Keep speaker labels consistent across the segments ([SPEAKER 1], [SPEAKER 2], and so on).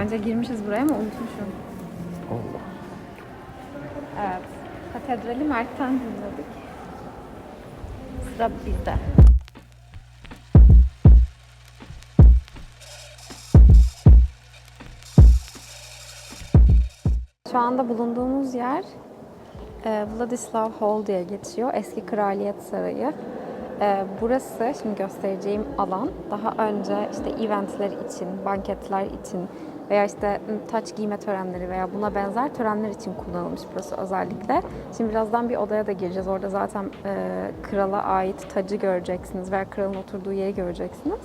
[SPEAKER 1] Daha önce girmişiz buraya ama unutmuşum.
[SPEAKER 2] Allah.
[SPEAKER 1] Evet. Katedrali Mert'ten dinledik. Sıra bizde. Şu anda bulunduğumuz yer e, Vladislav Hall diye geçiyor. Eski Kraliyet Sarayı. E, Burası şimdi göstereceğim alan daha önce işte eventler için, banketler için veya işte m, taç giyme törenleri veya buna benzer törenler için kullanılmış burası özellikle. Şimdi birazdan bir odaya da gireceğiz. Orada zaten e, krala ait tacı göreceksiniz veya kralın oturduğu yeri göreceksiniz.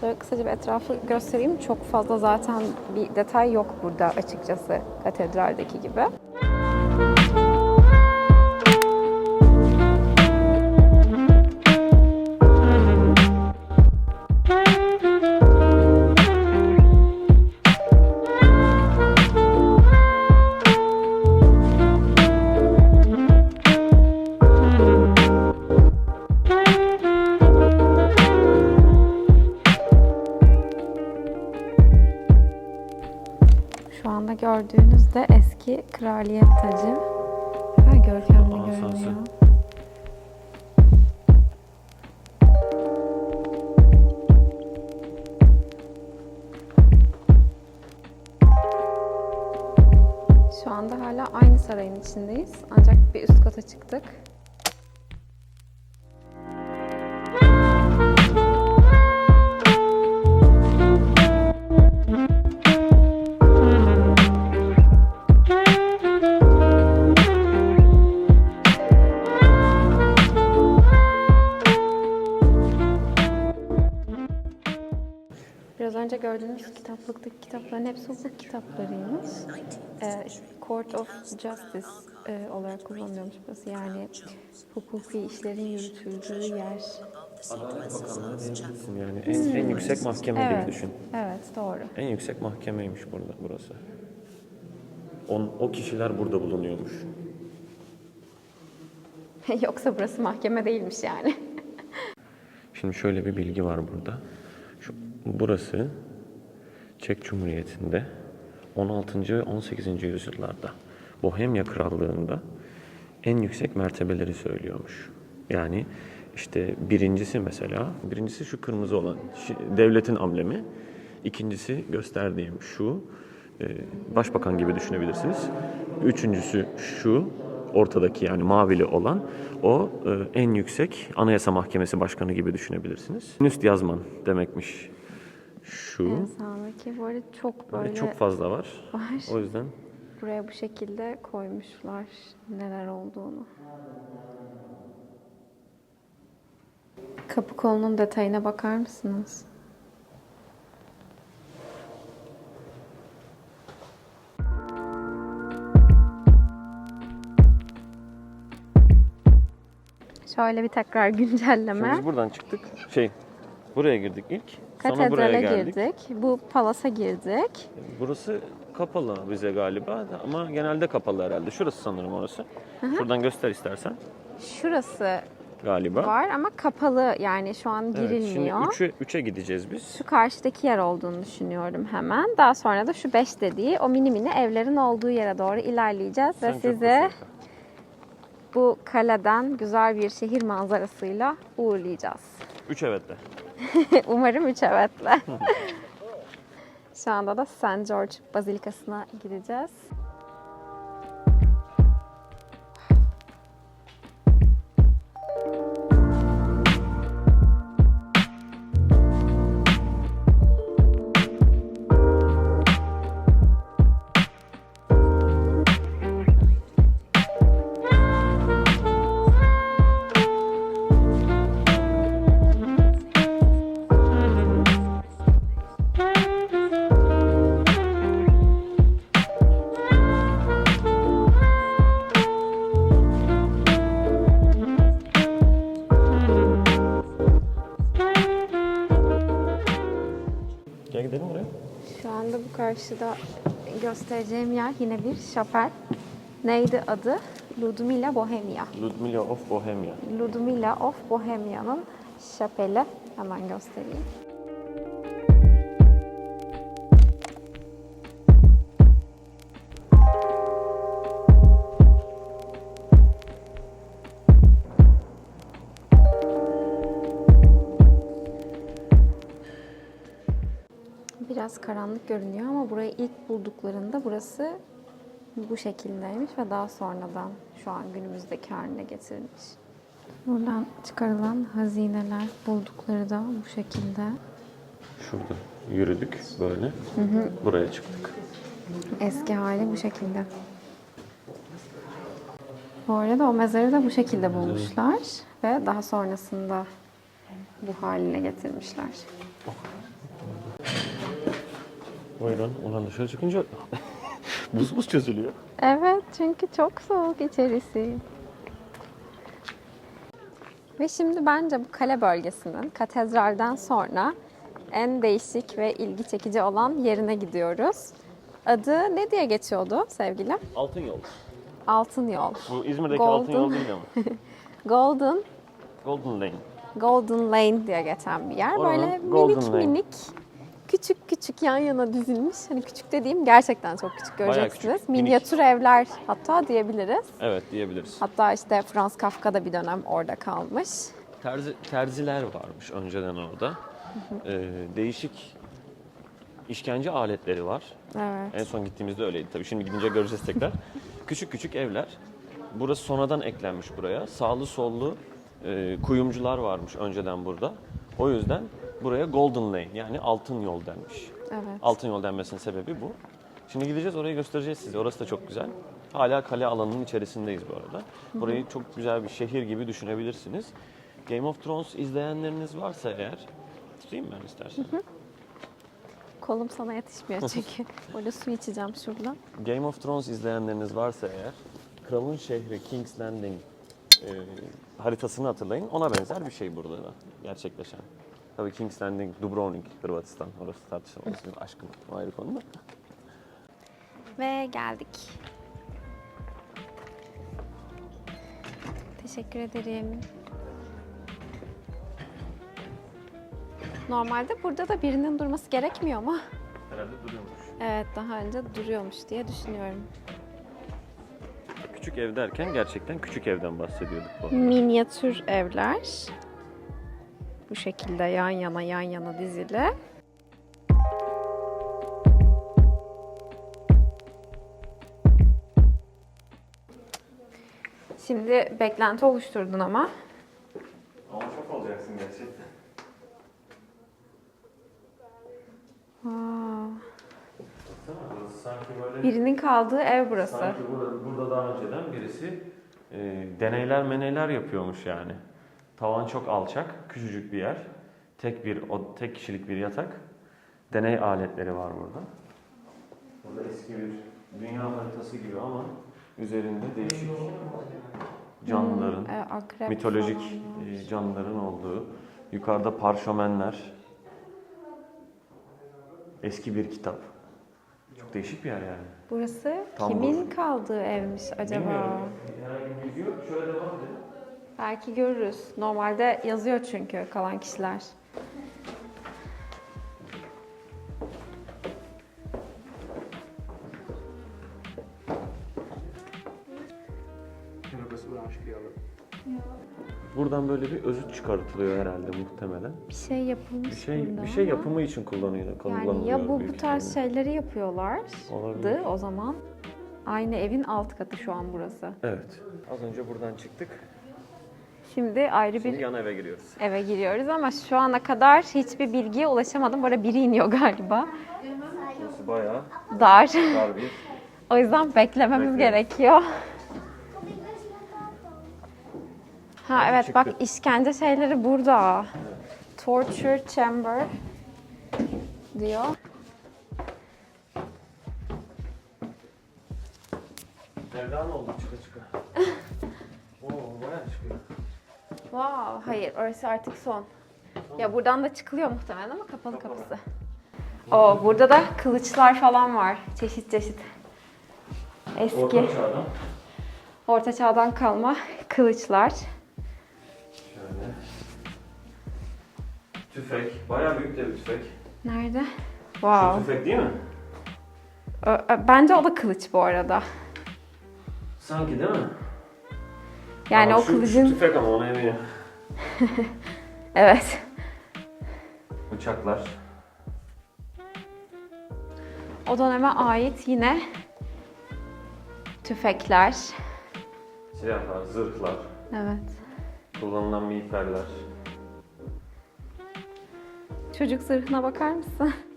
[SPEAKER 1] Şöyle kısaca bir etrafı göstereyim. Çok fazla zaten bir detay yok burada açıkçası katedraldeki gibi. Şu anda gördüğünüz de eski kraliyet tacı. Ha, görkemli görünüyor. Şu anda hala aynı sarayın içindeyiz. Ancak bir üst kata çıktık. Biraz önce gördüğünüz kitaplıktaki kitapların hepsi hukuk kitaplarıymış. Ee, Court of Justice e, olarak kullanılıyormuş burası. Yani hukuki işlerin yürütüldüğü yer.
[SPEAKER 2] Adalet Bakanlığı diyebilirsin yani. En, en yüksek mahkeme
[SPEAKER 1] Evet,
[SPEAKER 2] gibi düşün.
[SPEAKER 1] evet doğru.
[SPEAKER 2] En yüksek mahkemeymiş burada burası. On, o kişiler burada bulunuyormuş.
[SPEAKER 1] Yoksa burası mahkeme değilmiş yani.
[SPEAKER 2] Şimdi şöyle bir bilgi var burada. Burası Çek Cumhuriyeti'nde 16. ve 18. yüzyıllarda Bohemya Krallığı'nda en yüksek mertebeleri söylüyormuş. Yani işte birincisi mesela, birincisi şu kırmızı olan devletin amblemi. İkincisi gösterdiğim şu, e, başbakan gibi düşünebilirsiniz. Üçüncüsü şu, ortadaki yani mavili olan o e, en yüksek Anayasa Mahkemesi Başkanı gibi düşünebilirsiniz. Üst yazman demekmiş şu.
[SPEAKER 1] En sağdaki böyle çok
[SPEAKER 2] Böyle
[SPEAKER 1] böyle
[SPEAKER 2] çok fazla var.
[SPEAKER 1] var.
[SPEAKER 2] O yüzden
[SPEAKER 1] Buraya bu şekilde koymuşlar neler olduğunu. Kapı kolunun detayına bakar mısınız? Şöyle bir tekrar
[SPEAKER 2] Şimdi
[SPEAKER 1] güncelleme.
[SPEAKER 2] biz buradan çıktık. Şey, buraya girdik ilk.
[SPEAKER 1] Katedrale
[SPEAKER 2] geldik.
[SPEAKER 1] girdik. Bu palasa girdik.
[SPEAKER 2] Burası kapalı bize galiba ama genelde kapalı herhalde. Şurası sanırım orası. Şuradan göster istersen.
[SPEAKER 1] Şurası
[SPEAKER 2] Galiba.
[SPEAKER 1] var ama kapalı yani şu an
[SPEAKER 2] Evet, şimdi
[SPEAKER 1] girilmiyor.
[SPEAKER 2] 3'e 3'e gideceğiz biz.
[SPEAKER 1] Şu karşıdaki yer olduğunu düşünüyorum hemen. Daha sonra da şu 5 dediği o mini mini evlerin olduğu yere doğru ilerleyeceğiz
[SPEAKER 2] Sen
[SPEAKER 1] ve
[SPEAKER 2] kusura
[SPEAKER 1] bu kaleden güzel bir şehir manzarasıyla uğurlayacağız.
[SPEAKER 2] 3 evetle.
[SPEAKER 1] Umarım üç evetle. Şu anda da St. George Bazilikası'na gideceğiz.
[SPEAKER 2] Gel gidelim oraya.
[SPEAKER 1] Şu anda bu karşıda göstereceğim yer yine bir şapel. Neydi adı? Ludmila Bohemia.
[SPEAKER 2] Ludmila of Bohemia.
[SPEAKER 1] Ludmila of Bohemia'nın şapeli. Hemen göstereyim. Biraz karanlık görünüyor ama burayı ilk bulduklarında burası bu şekildeymiş ve daha sonradan şu an günümüzdeki haline getirilmiş. Buradan çıkarılan hazineler buldukları da bu şekilde.
[SPEAKER 2] Şurada yürüdük böyle. Buraya çıktık.
[SPEAKER 1] Eski hali bu şekilde. Bu arada o mezarı da bu şekilde bulmuşlar ve daha sonrasında bu haline getirmişler.
[SPEAKER 2] Buyurun. Ulan dışarı çıkınca buz buz çözülüyor.
[SPEAKER 1] Evet çünkü çok soğuk içerisi. Ve şimdi bence bu kale bölgesinin katedralden sonra en değişik ve ilgi çekici olan yerine gidiyoruz. Adı ne diye geçiyordu sevgilim?
[SPEAKER 2] Altın yol.
[SPEAKER 1] Altın Yol.
[SPEAKER 2] Bu İzmir'deki
[SPEAKER 1] Golden.
[SPEAKER 2] altın yol değil ama.
[SPEAKER 1] Golden
[SPEAKER 2] Golden Lane.
[SPEAKER 1] Golden Lane diye geçen bir yer.
[SPEAKER 2] Oranın
[SPEAKER 1] Böyle
[SPEAKER 2] Golden
[SPEAKER 1] minik
[SPEAKER 2] Lane.
[SPEAKER 1] minik küçük küçük yan yana dizilmiş. Hani küçük dediğim gerçekten çok küçük göreceksiniz.
[SPEAKER 2] küçük, minik.
[SPEAKER 1] Minyatür evler hatta diyebiliriz.
[SPEAKER 2] Evet diyebiliriz.
[SPEAKER 1] Hatta işte Franz Kafka da bir dönem orada kalmış.
[SPEAKER 2] Terzi, terziler varmış önceden orada. Ee, değişik işkence aletleri var.
[SPEAKER 1] Evet.
[SPEAKER 2] En son gittiğimizde öyleydi tabii. Şimdi gidince göreceğiz tekrar. küçük küçük evler. Burası sonradan eklenmiş buraya. Sağlı sollu e, kuyumcular varmış önceden burada. O yüzden buraya Golden Lane yani altın yol denmiş.
[SPEAKER 1] Evet.
[SPEAKER 2] Altın yol denmesinin sebebi bu. Şimdi gideceğiz orayı göstereceğiz size. Orası da çok güzel. Hala kale alanının içerisindeyiz bu arada. Burayı çok güzel bir şehir gibi düşünebilirsiniz. Game of Thrones izleyenleriniz varsa eğer tutayım ben istersen.
[SPEAKER 1] Kolum sana yetişmiyor çünkü. Orada su içeceğim şuradan.
[SPEAKER 2] Game of Thrones izleyenleriniz varsa eğer kralın şehri King's Landing e, haritasını hatırlayın. Ona benzer bir şey burada da gerçekleşen. Tabii King's Landing, Dubrovnik, Hırvatistan. Orası tartışılmaz. Benim aşkım o ayrı konu da.
[SPEAKER 1] Ve geldik. Teşekkür ederim. Normalde burada da birinin durması gerekmiyor mu?
[SPEAKER 2] Herhalde duruyormuş.
[SPEAKER 1] Evet daha önce duruyormuş diye düşünüyorum.
[SPEAKER 2] Küçük ev derken gerçekten küçük evden bahsediyorduk bu arada.
[SPEAKER 1] Minyatür evler. Bu şekilde yan yana yan yana dizili. Şimdi beklenti oluşturdun ama.
[SPEAKER 2] Ama çok olacaksın gerçekten.
[SPEAKER 1] Aa,
[SPEAKER 2] Sanki böyle...
[SPEAKER 1] birinin kaldığı ev burası.
[SPEAKER 2] Sanki burada, burada daha önceden birisi e, deneyler meneyler yapıyormuş yani. Tavan çok alçak, küçücük bir yer. Tek bir o tek kişilik bir yatak. Deney aletleri var burada. Burada eski bir dünya haritası gibi ama üzerinde değişik canlıların,
[SPEAKER 1] E, akrep
[SPEAKER 2] mitolojik e, canlıların olduğu, yukarıda parşömenler, eski bir kitap. Çok değişik bir yer yani.
[SPEAKER 1] Burası
[SPEAKER 2] Tam
[SPEAKER 1] kimin kaldığı evmiş acaba?
[SPEAKER 2] Bilmiyorum. Herhangi bir bilgi yok. Şöyle devam edelim.
[SPEAKER 1] Belki görürüz. Normalde yazıyor çünkü kalan kişiler.
[SPEAKER 2] Buradan böyle bir özüt çıkartılıyor herhalde muhtemelen.
[SPEAKER 1] Bir şey yapılmış
[SPEAKER 2] Bir şey bir şey
[SPEAKER 1] ama
[SPEAKER 2] yapımı için kullanıyor. kullanılıyor
[SPEAKER 1] Yani ya bu
[SPEAKER 2] büyük
[SPEAKER 1] bu tarz
[SPEAKER 2] ihtimalle.
[SPEAKER 1] şeyleri yapıyorlardı
[SPEAKER 2] Olabilir.
[SPEAKER 1] o zaman. Aynı evin alt katı şu an burası.
[SPEAKER 2] Evet. Az önce buradan çıktık.
[SPEAKER 1] Şimdi ayrı
[SPEAKER 2] Şimdi
[SPEAKER 1] bir
[SPEAKER 2] yan eve giriyoruz.
[SPEAKER 1] eve giriyoruz ama şu ana kadar hiçbir bilgiye ulaşamadım. Bu arada biri iniyor galiba.
[SPEAKER 2] Burası bayağı
[SPEAKER 1] Dar.
[SPEAKER 2] dar bir
[SPEAKER 1] o yüzden beklememiz
[SPEAKER 2] Bekleyelim.
[SPEAKER 1] gerekiyor. Ha evet bak
[SPEAKER 2] çıktı.
[SPEAKER 1] işkence şeyleri burada. Torture chamber diyor.
[SPEAKER 2] Mevlana oldu çıka çıka.
[SPEAKER 1] Wow, hayır orası artık son. Ya buradan da çıkılıyor muhtemelen ama kapalı kapısı. Oo, burada da kılıçlar falan var. Çeşit çeşit. Eski,
[SPEAKER 2] Orta
[SPEAKER 1] orta,
[SPEAKER 2] çağdan.
[SPEAKER 1] çağdan kalma kılıçlar.
[SPEAKER 2] Şöyle. Tüfek. Bayağı büyük de bir tüfek.
[SPEAKER 1] Nerede?
[SPEAKER 2] Şu
[SPEAKER 1] Wow.
[SPEAKER 2] tüfek değil mi?
[SPEAKER 1] Ö- ö- Bence o da kılıç bu arada.
[SPEAKER 2] Sanki değil mi?
[SPEAKER 1] Yani
[SPEAKER 2] Ama
[SPEAKER 1] o
[SPEAKER 2] şu-
[SPEAKER 1] kılıcın...
[SPEAKER 2] Şu tüfek ama ona eminim.
[SPEAKER 1] Evet.
[SPEAKER 2] Bıçaklar.
[SPEAKER 1] o döneme ait yine tüfekler.
[SPEAKER 2] Silahlar, zırhlar,
[SPEAKER 1] Evet.
[SPEAKER 2] kullanılan miğferler.
[SPEAKER 1] Çocuk zırhına bakar mısın?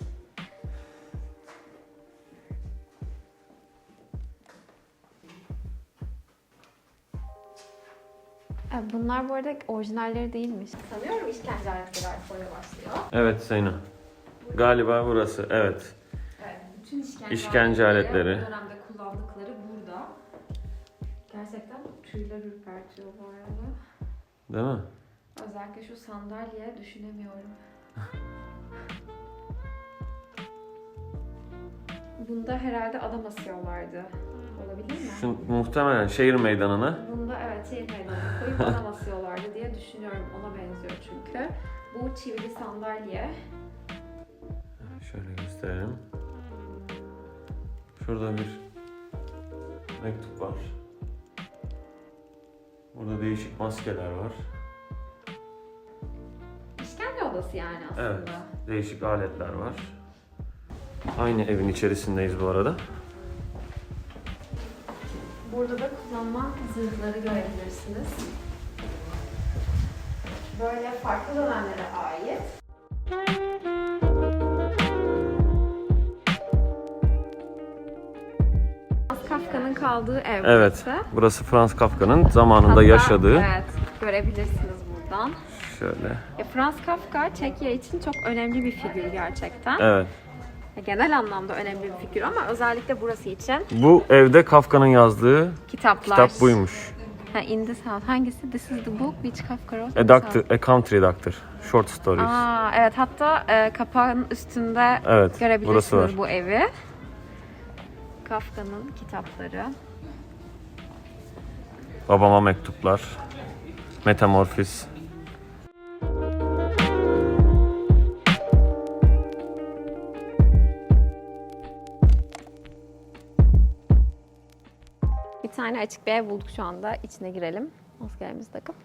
[SPEAKER 1] Bunlar bu arada orijinalleri değilmiş. Sanıyorum işkence aletleri oraya başlıyor.
[SPEAKER 2] Evet Seyna. Galiba burası. Evet.
[SPEAKER 1] Evet, bütün işkence,
[SPEAKER 2] İşkence aletleri.
[SPEAKER 1] O dönemde kullandıkları burada. Gerçekten tüyler ürpertiyor bu arada.
[SPEAKER 2] Değil mi?
[SPEAKER 1] Özellikle şu sandalye düşünemiyorum. Bunda herhalde adam asıyorlardı. Olabilir mi?
[SPEAKER 2] Şu muhtemelen şehir meydanına.
[SPEAKER 1] Bunda evet şehir meydanına koyup adam asıyorlardı diye düşünüyorum. Ona benziyor çünkü. Bu çivili sandalye.
[SPEAKER 2] Şöyle gösterelim. Şurada bir mektup var. Burada değişik maskeler var.
[SPEAKER 1] İşkence odası yani aslında.
[SPEAKER 2] Evet. Değişik aletler var. Aynı evin içerisindeyiz bu arada.
[SPEAKER 1] Burada da kullanılan zırhları görebilirsiniz. Böyle farklı dönemlere ait. Franz Kafka'nın kaldığı ev
[SPEAKER 2] Evet.
[SPEAKER 1] burası.
[SPEAKER 2] Burası Franz Kafka'nın zamanında
[SPEAKER 1] Hatta-
[SPEAKER 2] yaşadığı.
[SPEAKER 1] Evet, görebilirsiniz buradan.
[SPEAKER 2] Şöyle.
[SPEAKER 1] Ya Franz Kafka Çekya için çok önemli bir figür gerçekten.
[SPEAKER 2] Evet.
[SPEAKER 1] Genel anlamda önemli bir figür ama özellikle burası için
[SPEAKER 2] Bu evde Kafka'nın yazdığı
[SPEAKER 1] kitaplar.
[SPEAKER 2] kitap buymuş.
[SPEAKER 1] Ha, in this house. Hangisi? This is the book which Kafka wrote.
[SPEAKER 2] A Doctor. A Country Doctor. Short Stories.
[SPEAKER 1] Aa, evet hatta e, kapağın üstünde
[SPEAKER 2] Evet,
[SPEAKER 1] görebilirsiniz bu evi. Kafka'nın kitapları.
[SPEAKER 2] Babama mektuplar. Metamorfis.
[SPEAKER 1] Tane açık bir ev bulduk şu anda. İçine girelim. Maskelerimizi takıp.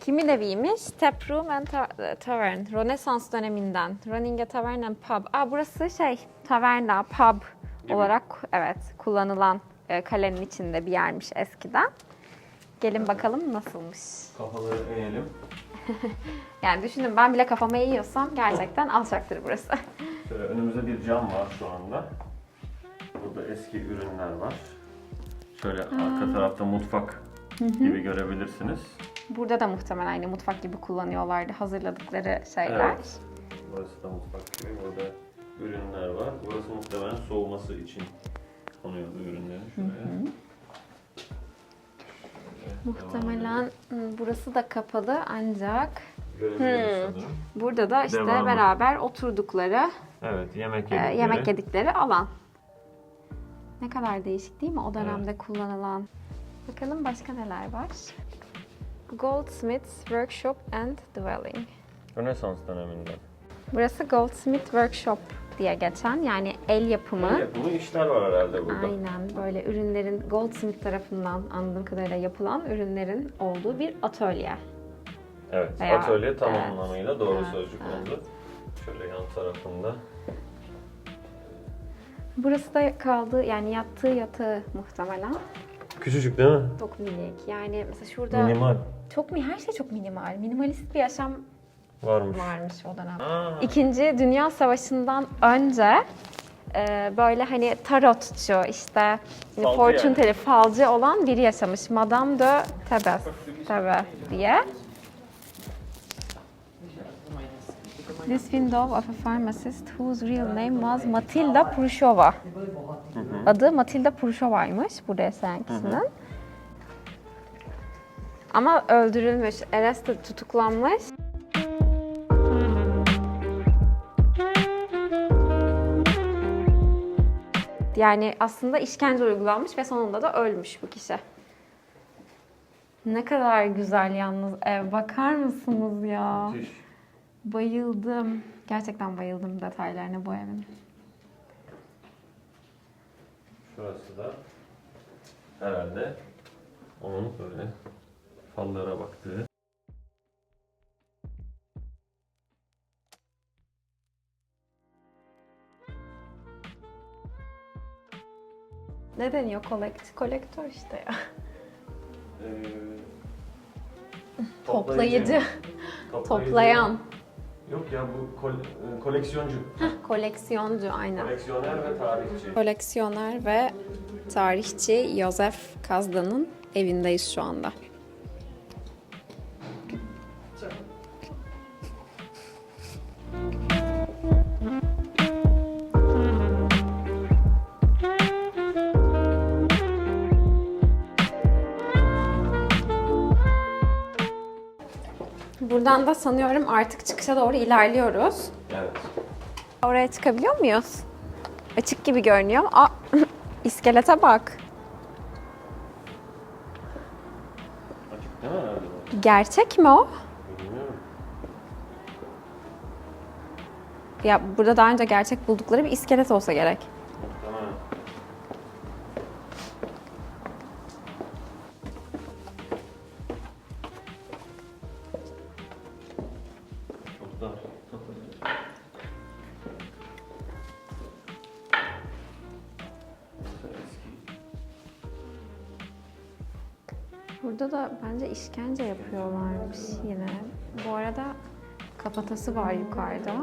[SPEAKER 1] Kimin eviymiş? Tap Room and Ta- Tavern. Rönesans döneminden. Running a Tavern and Pub. Aa burası şey, taverna, pub olarak evet kullanılan e, kalenin içinde bir yermiş eskiden. Gelin bakalım nasılmış.
[SPEAKER 2] Kafaları eğelim.
[SPEAKER 1] Yani düşünün ben bile kafama eğiyorsam gerçekten alçaktır burası.
[SPEAKER 2] Şöyle önümüzde bir cam var şu anda. Burada eski ürünler var. Şöyle arka tarafta mutfak gibi görebilirsiniz.
[SPEAKER 1] Burada da muhtemelen aynı mutfak gibi kullanıyorlardı hazırladıkları şeyler.
[SPEAKER 2] Evet. Burası da mutfak gibi. Burada ürünler var. Burası muhtemelen soğuması için konuyordu ürünlerin şuraya. Şöyle
[SPEAKER 1] Muhtemelen hmm, burası da kapalı ancak
[SPEAKER 2] Görebiliyoruz sanırım.
[SPEAKER 1] burada da işte
[SPEAKER 2] Devamı.
[SPEAKER 1] beraber oturdukları,
[SPEAKER 2] Evet, yemek
[SPEAKER 1] e,
[SPEAKER 2] yedikleri.
[SPEAKER 1] yemek yedikleri alan. Ne kadar değişik değil mi o dönemde kullanılan? Bakalım başka neler var? Goldsmith's Workshop and Dwelling.
[SPEAKER 2] Rönesans döneminde.
[SPEAKER 1] Burası Goldsmith Workshop diye geçen yani el yapımı.
[SPEAKER 2] El yapımı işler var herhalde burada.
[SPEAKER 1] Aynen böyle ürünlerin Goldsmith tarafından anladığım kadarıyla yapılan ürünlerin olduğu bir atölye.
[SPEAKER 2] Evet,
[SPEAKER 1] Veya-
[SPEAKER 2] atölye tam
[SPEAKER 1] evet.
[SPEAKER 2] anlamıyla doğru
[SPEAKER 1] Evet,
[SPEAKER 2] sözcük oldu. Şöyle yan tarafında.
[SPEAKER 1] Burası da kaldığı yani yattığı yatağı muhtemelen.
[SPEAKER 2] Küçücük değil mi?
[SPEAKER 1] Çok minik. Yani mesela şurada
[SPEAKER 2] Minimal
[SPEAKER 1] çok mi her şey çok minimal. Minimalist bir yaşam
[SPEAKER 2] varmış.
[SPEAKER 1] varmış o dönem.
[SPEAKER 2] Aa,
[SPEAKER 1] İkinci Dünya Savaşı'ndan önce e, böyle hani tarotçu işte hani
[SPEAKER 2] Falcı
[SPEAKER 1] fortune
[SPEAKER 2] yani.
[SPEAKER 1] teller, falcı olan biri yaşamış. Madame de Tebes Tebe diye. This window of a pharmacist whose real name was Matilda Prushova. Adı Matilda Prushova'ymış yaşayan kişinin. Ama öldürülmüş, arrested, tutuklanmış. Yani aslında işkence uygulanmış ve sonunda da ölmüş bu kişi. Ne kadar güzel yalnız ev. Bakar mısınız ya?
[SPEAKER 2] müthiş.
[SPEAKER 1] Bayıldım. Gerçekten bayıldım detaylarına bu evin.
[SPEAKER 2] Şurası da herhalde onun böyle fallara baktığı.
[SPEAKER 1] Ne deniyor kolekt kolektör işte ya. Ee, toplayıcı. toplayıcı. Toplayan.
[SPEAKER 2] Yok ya bu koleksiyoncu.
[SPEAKER 1] Koleksiyoncu aynen.
[SPEAKER 2] Koleksiyoner ve tarihçi.
[SPEAKER 1] Koleksiyoner ve tarihçi Josef Kazda'nın evindeyiz şu anda. Buradan da sanıyorum artık çıkışa doğru ilerliyoruz.
[SPEAKER 2] Evet.
[SPEAKER 1] Oraya çıkabiliyor muyuz? Açık gibi görünüyor. Aa, iskelete bak.
[SPEAKER 2] Açık değil mi herhalde?
[SPEAKER 1] Gerçek mi o?
[SPEAKER 2] Bilmiyorum.
[SPEAKER 1] Ya burada daha önce gerçek buldukları bir iskelet olsa gerek. Burada da bence işkence yapıyorlarmış yine. Bu arada kafatası var yukarıda.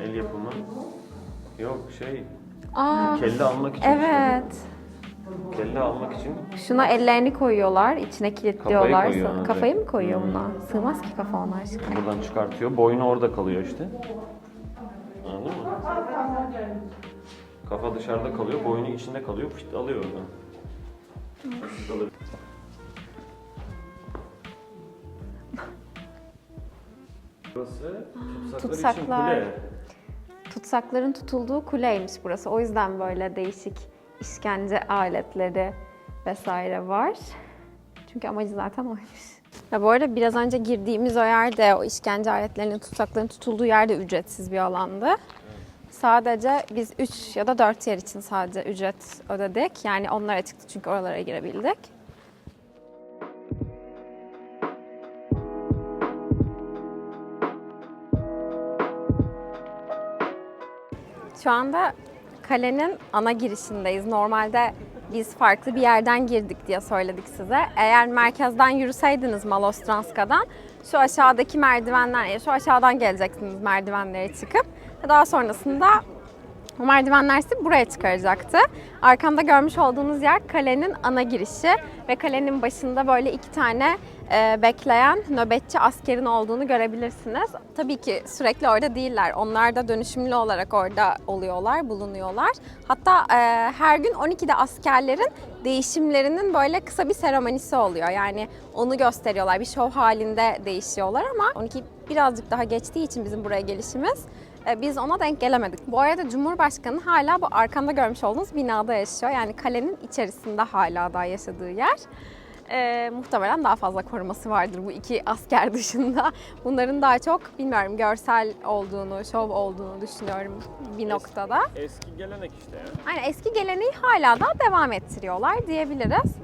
[SPEAKER 2] El yapımı. Yok şey,
[SPEAKER 1] Aa,
[SPEAKER 2] kelle almak için.
[SPEAKER 1] evet.
[SPEAKER 2] Kelle almak için
[SPEAKER 1] Şuna ellerini koyuyorlar, içine kilitliyorlar.
[SPEAKER 2] Kafayı koyuyor.
[SPEAKER 1] Kafayı mı koyuyor buna? Sığmaz ki kafa ona aşkına.
[SPEAKER 2] buradan çıkartıyor. Boynu orada kalıyor işte. Anladın mı? Kafa dışarıda kalıyor, boynu içinde kalıyor. Fıt alıyor oradan. Burası tutsaklar, için
[SPEAKER 1] tutsaklar.
[SPEAKER 2] kule.
[SPEAKER 1] Tutsakların tutulduğu kuleymiş burası. O yüzden böyle değişik işkence aletleri vesaire var. Çünkü amacı zaten oymuş. Ya bu arada biraz önce girdiğimiz o yerde, o işkence aletlerinin, tutsakların tutulduğu yerde ücretsiz bir alandı. Sadece biz 3 ya da 4 yer için sadece ücret ödedik. Yani onlara çıktı çünkü oralara girebildik. Şu anda kalenin ana girişindeyiz. Normalde biz farklı bir yerden girdik diye söyledik size. Eğer merkezden yürüseydiniz Malostranska'dan şu aşağıdaki merdivenler, şu aşağıdan geleceksiniz merdivenlere çıkıp daha sonrasında o merdivenler sizi buraya çıkaracaktı. Arkamda görmüş olduğunuz yer kalenin ana girişi ve kalenin başında böyle iki tane e, bekleyen nöbetçi askerin olduğunu görebilirsiniz. Tabii ki sürekli orada değiller. Onlar da dönüşümlü olarak orada oluyorlar, bulunuyorlar. Hatta e, her gün 12'de askerlerin değişimlerinin böyle kısa bir seremonisi oluyor. Yani onu gösteriyorlar. Bir şov halinde değişiyorlar ama 12 birazcık daha geçtiği için bizim buraya gelişimiz e, biz ona denk gelemedik. Bu arada Cumhurbaşkanı hala bu arkamda görmüş olduğunuz binada yaşıyor. Yani kalenin içerisinde hala daha yaşadığı yer. E, muhtemelen daha fazla koruması vardır bu iki asker dışında. Bunların daha çok bilmiyorum görsel olduğunu, şov olduğunu düşünüyorum bir noktada.
[SPEAKER 2] Eski gelenek işte ya.
[SPEAKER 1] Aynen eski geleneği hala da devam ettiriyorlar diyebiliriz.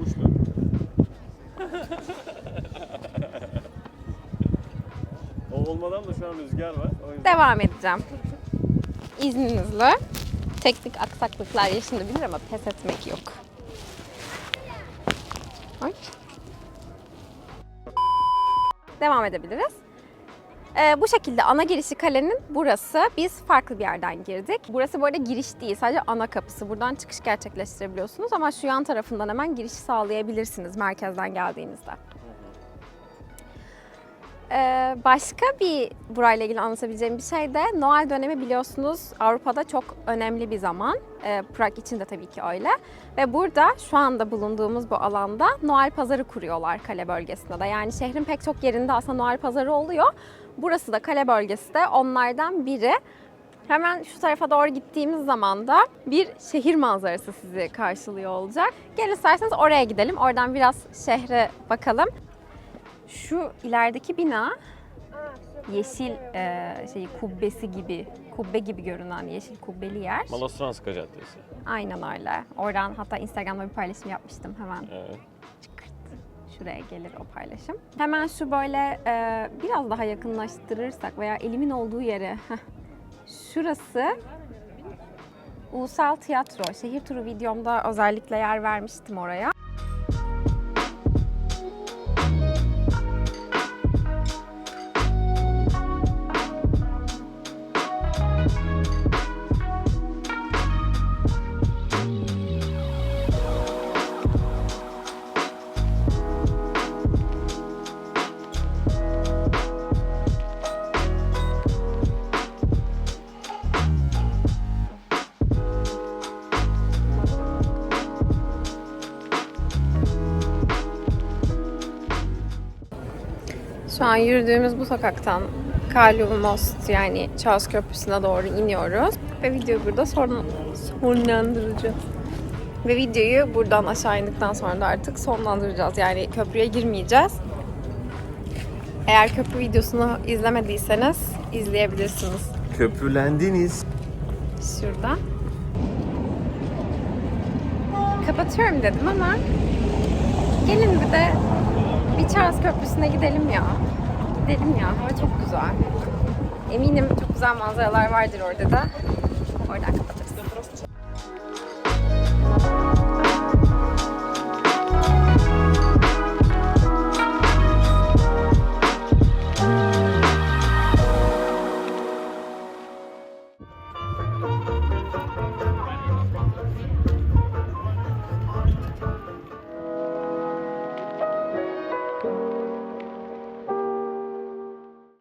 [SPEAKER 3] O olmadan da şu an rüzgar var. O yüzden
[SPEAKER 1] Devam edeceğim. İzninizle. Teknik aksaklıklar yaşanabilir ama pes etmek yok. Ay. Devam edebiliriz. Ee, bu şekilde ana girişi kalenin burası. Biz farklı bir yerden girdik. Burası bu arada giriş değil, sadece ana kapısı. Buradan çıkış gerçekleştirebiliyorsunuz ama şu yan tarafından hemen giriş sağlayabilirsiniz merkezden geldiğinizde. Ee, başka bir burayla ilgili anlatabileceğim bir şey de Noel dönemi biliyorsunuz Avrupa'da çok önemli bir zaman. Ee, Prag için de tabii ki öyle. Ve burada şu anda bulunduğumuz bu alanda Noel pazarı kuruyorlar kale bölgesinde de. Yani şehrin pek çok yerinde aslında Noel pazarı oluyor. Burası da kale bölgesi de onlardan biri. Hemen şu tarafa doğru gittiğimiz zaman da bir şehir manzarası sizi karşılıyor olacak. Gelin isterseniz oraya gidelim. Oradan biraz şehre bakalım. Şu ilerideki bina yeşil e, şey kubbesi gibi, kubbe gibi görünen yeşil kubbeli yer.
[SPEAKER 2] Malostranska Caddesi.
[SPEAKER 1] Aynen öyle. Oradan hatta Instagram'da bir paylaşım yapmıştım hemen.
[SPEAKER 2] Evet.
[SPEAKER 1] şuraya gelir o paylaşım. Hemen şu böyle e, biraz daha yakınlaştırırsak veya elimin olduğu yere şurası Ulusal Tiyatro. Şehir turu videomda özellikle yer vermiştim oraya. An yürüdüğümüz bu sokaktan Karlov Most yani Charles Köprüsü'ne doğru iniyoruz. Ve videoyu burada son, sonlandıracağız. Ve videoyu buradan aşağı indikten sonra da artık sonlandıracağız. Yani köprüye girmeyeceğiz. Eğer köprü videosunu izlemediyseniz izleyebilirsiniz.
[SPEAKER 2] Köprülendiniz.
[SPEAKER 1] Şurada. Kapatıyorum dedim ama gelin bir de bir Charles Köprüsü'ne gidelim ya. Gidelim ya. Hava çok güzel. Eminim çok güzel manzaralar vardır orada da. Oradan kapatıyorum.